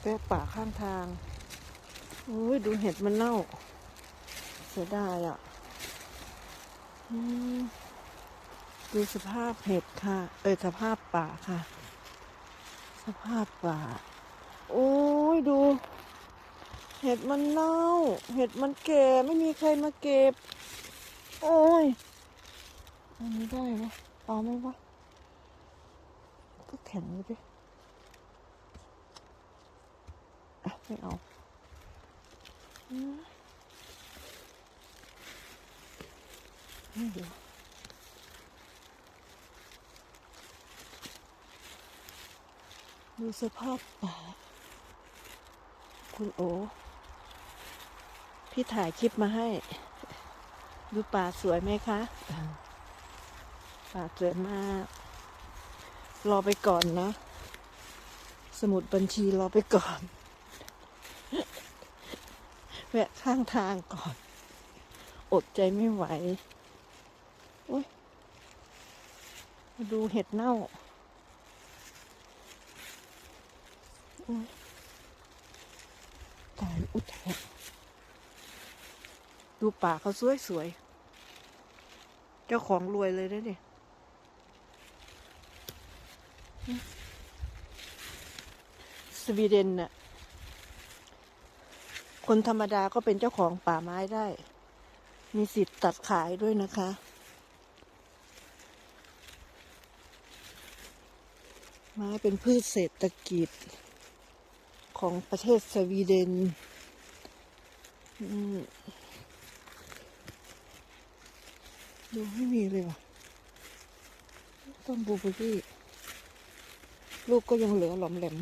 แปะป่าข้างทางโอ้ยดูเห็ดมันเน่า เสียดายอะดูสภาพเห็ดค่ะ เออสภาพป่าค่ะ สภาพป่า โอ้ยดู เห็ดมันเน่า เห็ดมันแก่ไม่มีใครมาเก็บ โอ้ยอันนี้ได้ไหมเอาไหมวะก็แข็งเลยดิอะ ไม่เอาไม่เดี๋ยวดูสภาพป่า คุณโอ พี่ถ่ายคลิปมาให้ ดูป่าสวยไหมคะ ป่าสวยมาก รอไปก่อนนะ สมุดบัญชีรอไปก่อน แวะข้างทางก่อน อดใจไม่ไหวอุ้ยดูเห็ดเน่าอุ๊ยตายอุยตายดูป่าเขาสวยสวยๆเจ้าของรวยเลยนะเนี่ยสวีเดนน่ะ คนธรรมดาก็เป็นเจ้าของป่าไม้ได้ มีสิทธิ์ตัดขายด้วยนะคะ ไม้เป็นพืชเศรษฐกิจของประเทศสวีเดนดูไม่มีเลยว่ะ ต้นบูเบอรี่ลูกก็ยังเหลือหลอมแหลม